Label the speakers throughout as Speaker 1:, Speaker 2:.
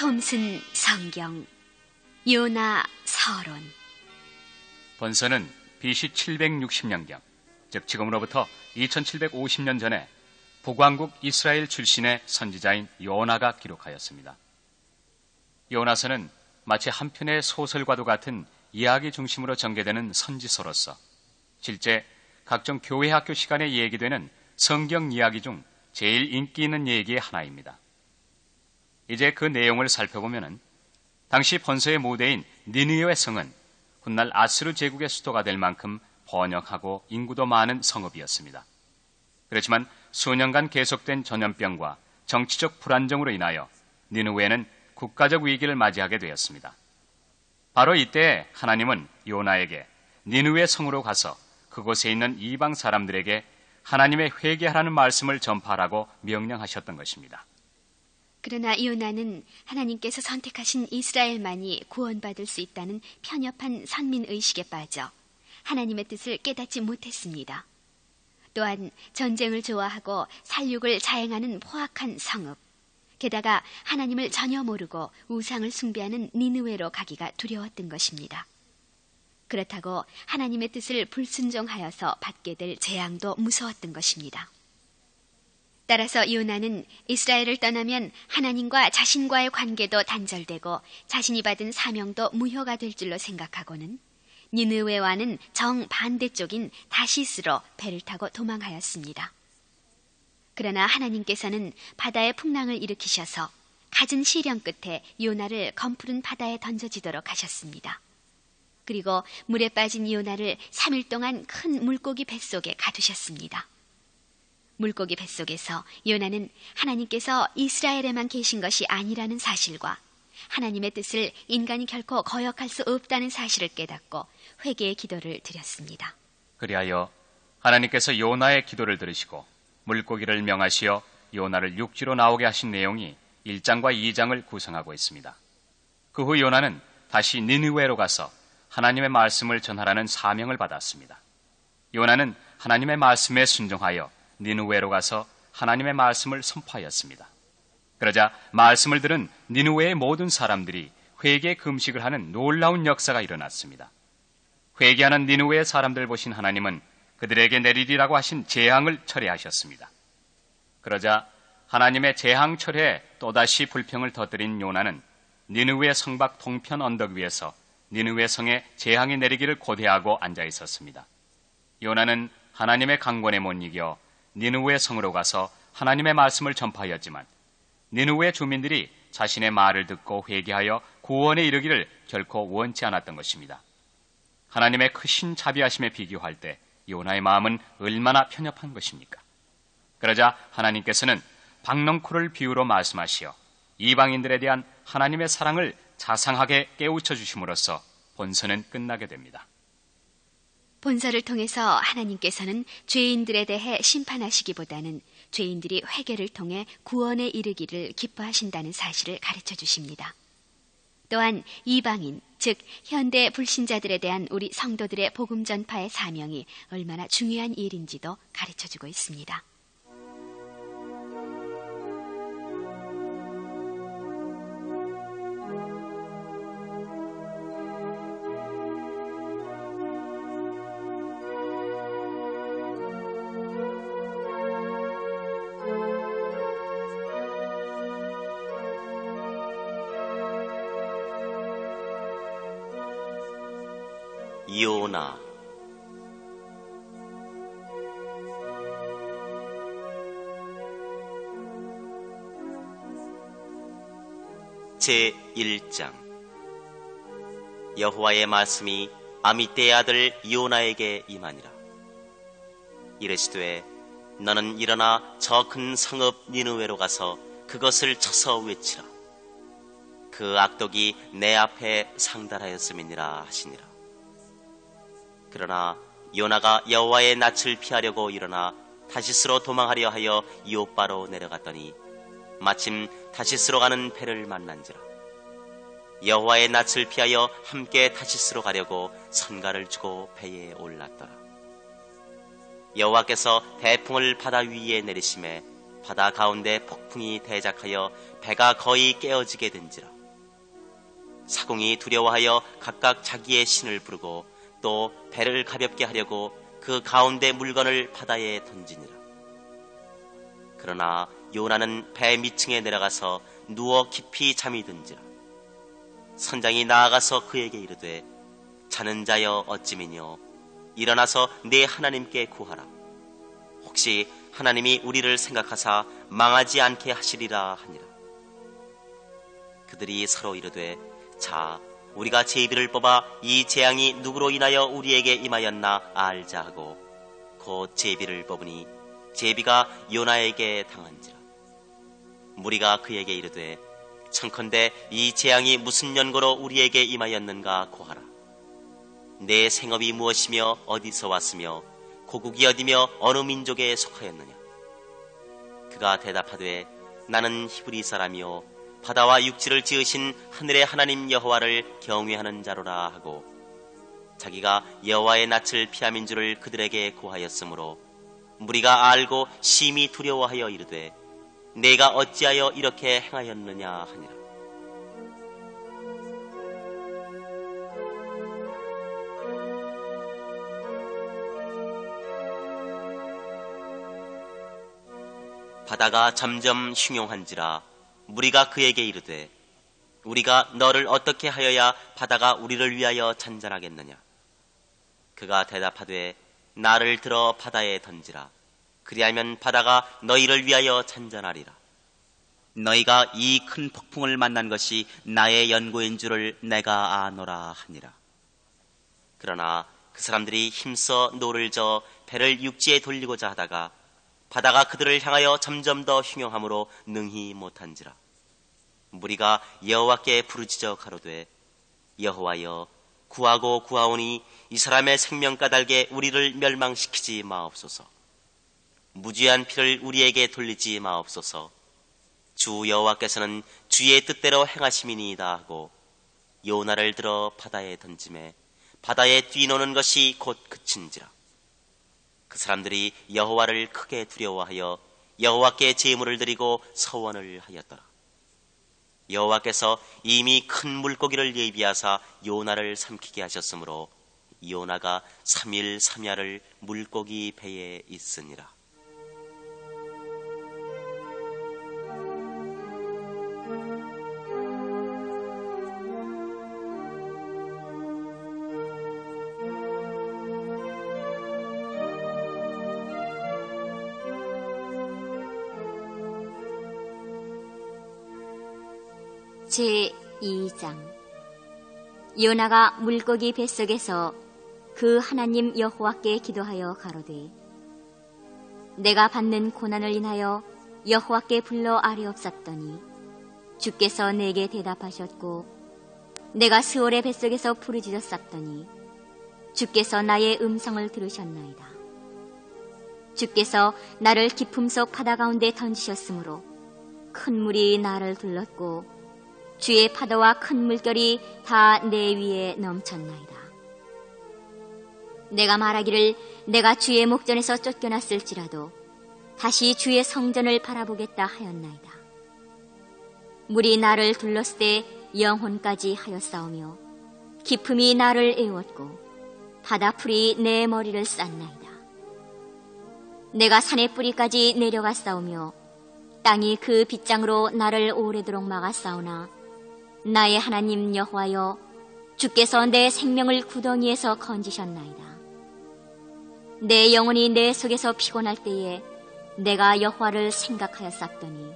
Speaker 1: 톰슨 성경 요나 서론
Speaker 2: 본서는 BC 760년경, 즉 지금으로부터 2750년 전에 북왕국 이스라엘 출신의 선지자인 요나가 기록하였습니다. 요나서는 마치 한편의 소설과도 같은 이야기 중심으로 전개되는 선지서로서 실제 각종 교회 학교 시간에 얘기되는 성경 이야기 중 제일 인기 있는 얘기의 하나입니다. 이제 그 내용을 살펴보면 당시 번서의 무대인 니느웨 성은 훗날 아스르 제국의 수도가 될 만큼 번역하고 인구도 많은 성읍이었습니다. 그렇지만 수년간 계속된 전염병과 정치적 불안정으로 인하여 니느웨는 국가적 위기를 맞이하게 되었습니다. 바로 이때 하나님은 요나에게 니느웨 성으로 가서 그곳에 있는 이방 사람들에게 하나님의 회개하라는 말씀을 전파하라고 명령하셨던 것입니다.
Speaker 1: 그러나 요나는 하나님께서 선택하신 이스라엘만이 구원받을 수 있다는 편협한 선민 의식에 빠져 하나님의 뜻을 깨닫지 못했습니다. 또한 전쟁을 좋아하고 살육을 자행하는 포악한 성읍, 게다가 하나님을 전혀 모르고 우상을 숭배하는 니느웨로 가기가 두려웠던 것입니다. 그렇다고 하나님의 뜻을 불순종하여서 받게 될 재앙도 무서웠던 것입니다. 따라서 요나는 이스라엘을 떠나면 하나님과 자신과의 관계도 단절되고 자신이 받은 사명도 무효가 될 줄로 생각하고는 니느웨와는 정반대쪽인 다시스로 배를 타고 도망하였습니다. 그러나 하나님께서는 바다에 풍랑을 일으키셔서 갖은 시련 끝에 요나를 검푸른 바다에 던져지도록 하셨습니다. 그리고 물에 빠진 요나를 3일 동안 큰 물고기 뱃속에 가두셨습니다. 물고기 뱃속에서 요나는 하나님께서 이스라엘에만 계신 것이 아니라는 사실과 하나님의 뜻을 인간이 결코 거역할 수 없다는 사실을 깨닫고 회개의 기도를 드렸습니다.
Speaker 2: 그리하여 하나님께서 요나의 기도를 들으시고 물고기를 명하시어 요나를 육지로 나오게 하신 내용이 1장과 2장을 구성하고 있습니다. 그 후 요나는 다시 니느웨로 가서 하나님의 말씀을 전하라는 사명을 받았습니다. 요나는 하나님의 말씀에 순종하여 니누웨로 가서 하나님의 말씀을 선포하였습니다. 그러자 말씀을 들은 니누웨의 모든 사람들이 회개 금식을 하는 놀라운 역사가 일어났습니다. 회개하는 니누웨의 사람들 보신 하나님은 그들에게 내리리라고 하신 재앙을 철회하셨습니다. 그러자 하나님의 재앙 철회에 또다시 불평을 터뜨린 요나는 니누웨 성박 동편 언덕 위에서 니누웨 성에 재앙이 내리기를 고대하고 앉아 있었습니다. 요나는 하나님의 강권에 못 이겨 니누웨 성으로 가서 하나님의 말씀을 전파하였지만 니누웨 주민들이 자신의 말을 듣고 회개하여 구원에 이르기를 결코 원치 않았던 것입니다. 하나님의 크신 자비하심에 비교할 때 요나의 마음은 얼마나 편협한 것입니까? 그러자 하나님께서는 박넝쿨을 비유로 말씀하시어 이방인들에 대한 하나님의 사랑을 자상하게 깨우쳐 주심으로써 본서는 끝나게 됩니다.
Speaker 1: 본서를 통해서 하나님께서는 죄인들에 대해 심판하시기보다는 죄인들이 회개를 통해 구원에 이르기를 기뻐하신다는 사실을 가르쳐 주십니다. 또한 이방인, 즉 현대 불신자들에 대한 우리 성도들의 복음 전파의 사명이 얼마나 중요한 일인지도 가르쳐 주고 있습니다.
Speaker 3: 요나. 제 1장. 여호와의 말씀이 아미떼의 아들 요나에게 임하니라. 이르시되 너는 일어나 저 큰 성읍 니누웨로 가서 그것을 쳐서 외치라. 그 악독이 내 앞에 상달하였음이니라 하시니라 그러나 요나가 여호와의 낯을 피하려고 일어나 다시스로 도망하려 하여 이오바로 내려갔더니 마침 다시스로 가는 배를 만난지라. 여호와의 낯을 피하여 함께 다시스로 가려고 선가를 주고 배에 올랐더라. 여호와께서 대풍을 바다 위에 내리심에 바다 가운데 폭풍이 대작하여 배가 거의 깨어지게 된지라. 사공이 두려워하여 각각 자기의 신을 부르고 또 배를 가볍게 하려고 그 가운데 물건을 바다에 던지니라. 그러나 요나는 배 밑층에 내려가서 누워 깊이 잠이 든지라. 선장이 나아가서 그에게 이르되 자는 자여 어찌미뇨? 일어나서 내 하나님께 구하라. 혹시 하나님이 우리를 생각하사 망하지 않게 하시리라 하니라. 그들이 서로 이르되 자 우리가 제비를 뽑아 이 재앙이 누구로 인하여 우리에게 임하였나 알자 하고 곧 제비를 뽑으니 제비가 요나에게 당한지라 무리가 그에게 이르되 청컨대 이 재앙이 무슨 연고로 우리에게 임하였는가 고하라. 내 생업이 무엇이며 어디서 왔으며 고국이 어디며 어느 민족에 속하였느냐. 그가 대답하되 나는 히브리 사람이요 바다와 육지를 지으신 하늘의 하나님 여호와를 경외하는 자로라 하고 자기가 여호와의 낯을 피함인 줄을 그들에게 고하였으므로 무리가 알고 심히 두려워하여 이르되 내가 어찌하여 이렇게 행하였느냐 하니라. 바다가 점점 흉용한지라 무리가 그에게 이르되 우리가 너를 어떻게 하여야 바다가 우리를 위하여 잔잔하겠느냐 그가 대답하되 나를 들어 바다에 던지라 그리하면 바다가 너희를 위하여 잔잔하리라. 너희가 이 큰 폭풍을 만난 것이 나의 연고인 줄을 내가 아노라 하니라. 그러나 그 사람들이 힘써 노를 저 배를 육지에 돌리고자 하다가 바다가 그들을 향하여 점점 더 흉용함으로 능히 못한지라. 무리가 여호와께 부르짖어 가로되 여호와여 구하고 구하오니 이 사람의 생명 까닭에 우리를 멸망시키지 마옵소서. 무지한 피를 우리에게 돌리지 마옵소서. 주 여호와께서는 주의 뜻대로 행하심이니이다 하고 요나를 들어 바다에 던짐에 바다에 뛰노는 것이 곧 그친지라. 그 사람들이 여호와를 크게 두려워하여 여호와께 제물을 드리고 서원을 하였더라. 여호와께서 이미 큰 물고기를 예비하사 요나를 삼키게 하셨으므로 요나가 3일 3야를 물고기 배에 있으니라.
Speaker 4: 제 2장 요나가 물고기 뱃속에서 그 하나님 여호와께 기도하여 가로되 내가 받는 고난을 인하여 여호와께 불러 아뢰옵사더니 주께서 내게 대답하셨고 내가 스올의 뱃속에서 부르짖었사더니 주께서 나의 음성을 들으셨나이다. 주께서 나를 깊음 속 바다 가운데 던지셨으므로 큰 물이 나를 둘렀고 주의 파도와 큰 물결이 다 내 위에 넘쳤나이다. 내가 말하기를 내가 주의 목전에서 쫓겨났을지라도 다시 주의 성전을 바라보겠다 하였나이다. 물이 나를 둘렀을 때 영혼까지 하였사오며 기품이 나를 애웠고 바다풀이 내 머리를 쌌나이다. 내가 산의 뿌리까지 내려갔사오며 땅이 그 빗장으로 나를 오래도록 막았사오나 나의 하나님 여호와여 주께서 내 생명을 구덩이에서 건지셨나이다. 내 영혼이 내 속에서 피곤할 때에 내가 여호와를 생각하였었더니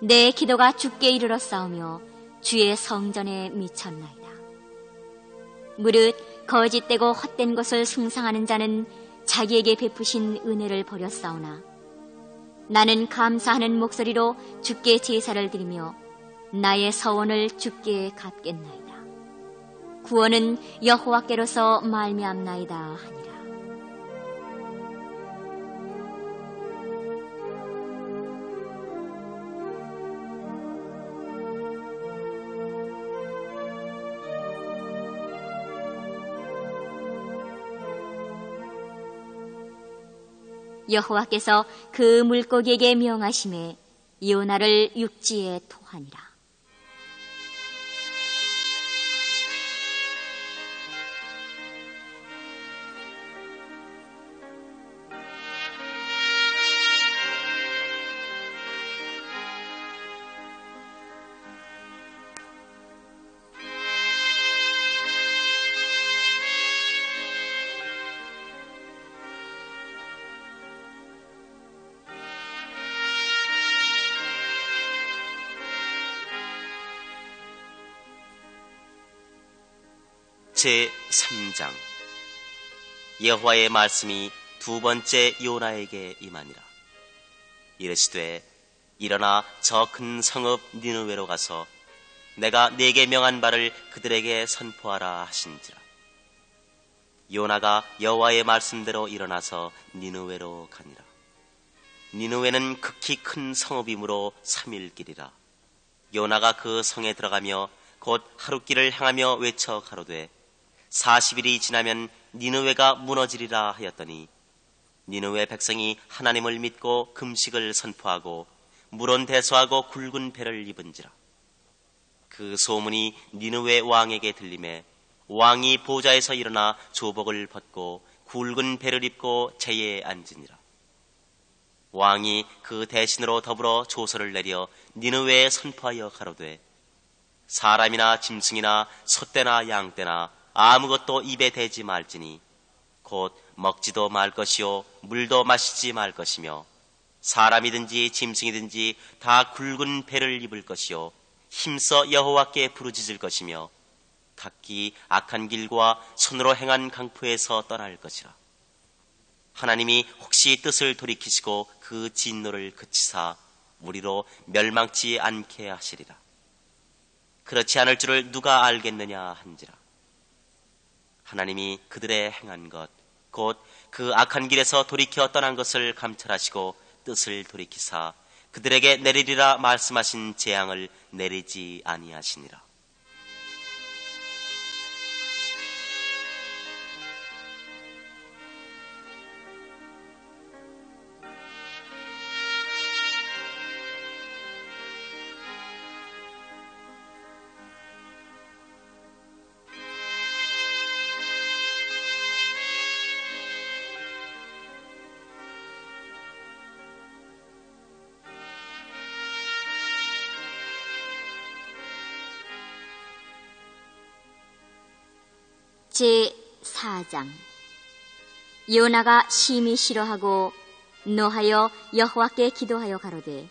Speaker 4: 내 기도가 주께 이르러 싸우며 주의 성전에 미쳤나이다. 무릇 거짓되고 헛된 것을 숭상하는 자는 자기에게 베푸신 은혜를 버렸사오나 나는 감사하는 목소리로 주께 제사를 드리며 나의 서원을 주께 갚겠나이다. 구원은 여호와께로서 말미암나이다 하니라. 여호와께서 그 물고기에게 명하심에 요나를 육지에 토하니라.
Speaker 3: 제 3장. 여호와의 말씀이 두 번째 요나에게 임하니라. 이르시되 일어나 저 큰 성읍 니누웨로 가서 내가 네게 명한 바를 그들에게 선포하라 하신지라. 요나가 여호와의 말씀대로 일어나서 니누웨로 가니라. 니누웨는 극히 큰 성읍이므로 3일 길이라. 요나가 그 성에 들어가며 곧 하룻길을 향하며 외쳐 가로되 40일이 지나면 니느웨가 무너지리라 하였더니 니느웨 백성이 하나님을 믿고 금식을 선포하고 물은 대수하고 굵은 배를 입은지라. 그 소문이 니느웨 왕에게 들림에 왕이 보좌에서 일어나 조복을 벗고 굵은 배를 입고 제에 앉으니라. 왕이 그 대신으로 더불어 조서를 내려 니느웨에 선포하여 가로되 사람이나 짐승이나 소떼나 양떼나 아무것도 입에 대지 말지니 곧 먹지도 말 것이요 물도 마시지 말 것이며 사람이든지 짐승이든지 다 굵은 배를 입을 것이요 힘써 여호와께 부르짖을 것이며 각기 악한 길과 손으로 행한 강포에서 떠날 것이라. 하나님이 혹시 뜻을 돌이키시고 그 진노를 그치사 우리로 멸망치 않게 하시리라. 그렇지 않을 줄을 누가 알겠느냐 한지라 하나님이 그들의 행한 것, 곧 그 악한 길에서 돌이켜 떠난 것을 감찰하시고 뜻을 돌이키사 그들에게 내리리라 말씀하신 재앙을 내리지 아니하시니라.
Speaker 4: 제 4장. 요나가 심히 싫어하고 노하여 여호와께 기도하여 가로되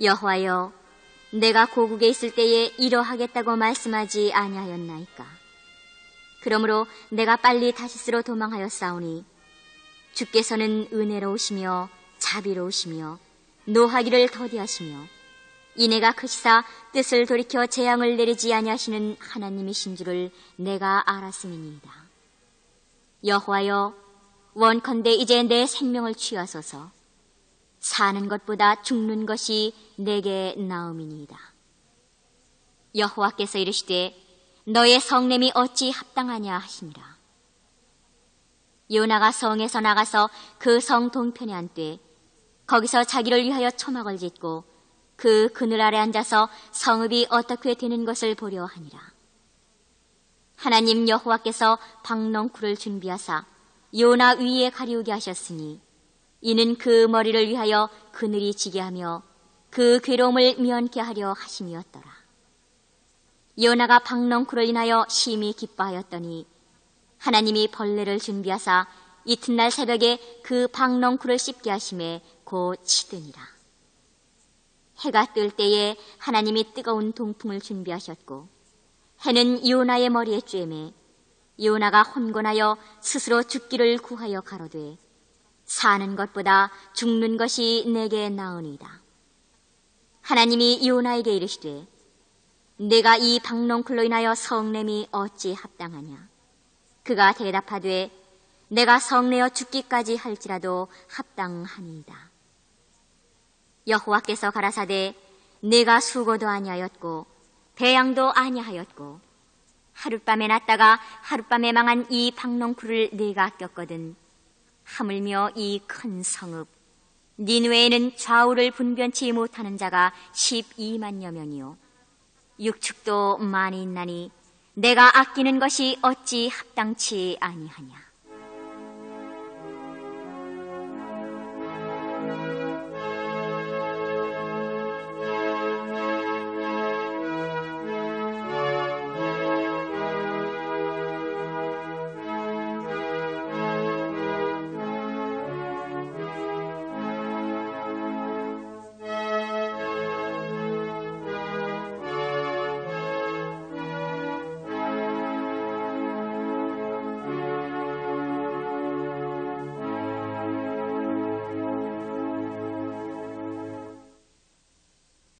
Speaker 4: 여호와여 내가 고국에 있을 때에 이러하겠다고 말씀하지 아니하였나이까? 그러므로 내가 빨리 다시스로 도망하여 싸우니 주께서는 은혜로우시며 자비로우시며 노하기를 더디하시며 이내가 크시사 뜻을 돌이켜 재앙을 내리지 아니하시는 하나님이신 줄을 내가 알았음이니이다. 여호와여 원컨대 이제 내 생명을 취하소서 사는 것보다 죽는 것이 내게 나음이니이다. 여호와께서 이르시되 너의 성냄이 어찌 합당하냐 하시니라. 요나가 성에서 나가서 그 성 동편에 앉되 거기서 자기를 위하여 초막을 짓고 그 그늘 아래 앉아서 성읍이 어떻게 되는 것을 보려 하니라. 하나님 여호와께서 박넝쿨을 준비하사 요나 위에 가리우게 하셨으니 이는 그 머리를 위하여 그늘이 지게 하며 그 괴로움을 면케 하려 하심이었더라. 요나가 박넝쿨을 인하여 심히 기뻐하였더니 하나님이 벌레를 준비하사 이튿날 새벽에 그 박넝쿨을 씹게 하심에 곧 치드니라. 해가 뜰 때에 하나님이 뜨거운 동풍을 준비하셨고 해는 요나의 머리에 쬐매 요나가 혼곤하여 스스로 죽기를 구하여 가로되 사는 것보다 죽는 것이 내게 나으니다. 하나님이 요나에게 이르시되 내가 이 박농쿨로 인하여 성냄이 어찌 합당하냐. 그가 대답하되 내가 성내어 죽기까지 할지라도 합당하니이다. 여호와께서 가라사대 내가 수고도 아니하였고 배양도 아니하였고 하룻밤에 났다가 하룻밤에 망한 이 박농쿨을 내가 꼈거든 하물며 이 큰 성읍 니누에는 좌우를 분변치 못하는 자가 12만여 명이요. 육축도 많이 있나니 내가 아끼는 것이 어찌 합당치 아니하냐